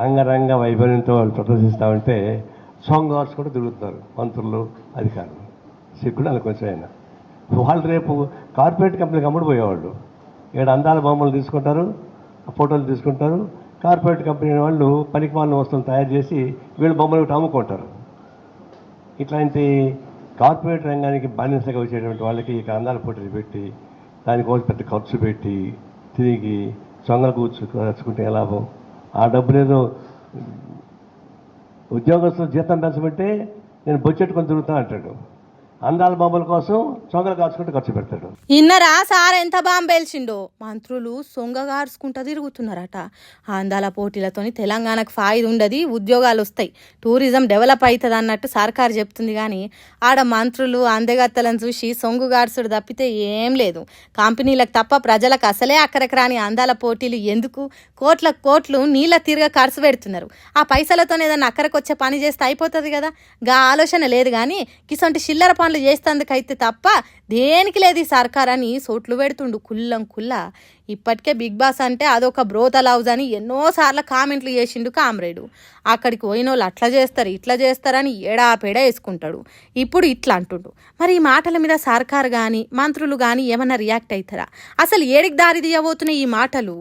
అంగరంగ వైభవంతో వాళ్ళు ప్రదర్శిస్తూ ఉంటే సాంగ్ ఆర్ట్స్ కూడా తిరుగుతున్నారు మంత్రులు అధికారులు. సిగ్గుడు వాళ్ళకి కొంచెం అయినా. వాళ్ళు రేపు కార్పొరేట్ కంపెనీకి అమ్ముడు పోయేవాళ్ళు. అందాల బొమ్మలు తీసుకుంటారు ఫోటోలు తీసుకుంటారు. కార్పొరేట్ కంపెనీ వాళ్ళు పనికి వాళ్ళ వస్తువులు తయారు చేసి వీళ్ళు బొమ్మలు ఒకటి అమ్ముకుంటారు ఇట్లాంటి కార్పొరేట్ రంగానికి బానిసగా వచ్చేటువంటి వాళ్ళకి ఇక అందాల పోటీలు పెట్టి దానికోసం పెద్ద ఖర్చు పెట్టి తిరిగి సొంగలు కూర్చుకుంటే లాభం ఆ డబ్బులేదో ఉద్యోగస్తులు జీతం పెంచమంటే నేను బొచ్చెట్టుకొని తిరుగుతా అంటాడు. అందాల బొమ్మల కోసం సొంగలు కాచుకుంటూ ఖర్చు పెడతాడు. ఇన్నరా సార్ ఎంత బాంబేల్చిండో మంత్రులు సొంగగార్చుకుంటా తిరుగుతున్నారట. అందాల పోటీలతోని తెలంగాణకు ఫాయిద ఉండదు ఉద్యోగాలు వస్తాయి. టూరిజం డెవలప్ అవుతుంది అన్నట్టు సర్కారు చెప్తుంది కానీ ఆడ మంత్రులు అందగత్తలను చూసి సొంగుగార్సుడు తప్పితే ఏం లేదు. కంపెనీలకు తప్ప ప్రజలకు అసలే అక్కడికి రాని అందాల పోటీలు ఎందుకు? కోట్ల కోట్లు నీళ్ళ తిరగ ఖర్చు పెడుతున్నారు. ఆ పైసలతోనే ఏదన్నా అక్కడికి వచ్చే పని చేస్తే అయిపోతుంది కదా? గా ఆలోచన లేదు కానీ కిసంటి చిల్లర పని పనులు చేస్తేందుకైతే తప్ప దేనికి లేదు ఈ సర్కార్ అని సోట్లు పెడుతుండు కుల్లం కుల్ల. ఇప్పటికే బిగ్ బాస్ అంటే అదొక బ్రోతల్ లవ్స్ అని ఎన్నోసార్లు కామెంట్లు చేసిండు కామ్రేడు. అక్కడికి పోయిన వాళ్ళు అట్లా చేస్తారు ఇట్లా చేస్తారని ఏడా పేడా వేసుకుంటాడు. ఇప్పుడు ఇట్లా అంటుండు. మరి ఈ మాటల మీద సర్కార్ కానీ మంత్రులు కానీ ఏమన్నా రియాక్ట్ అవుతారా అసలు ఏడికి దారి తీయబోతున్నాయి ఈ మాటలు?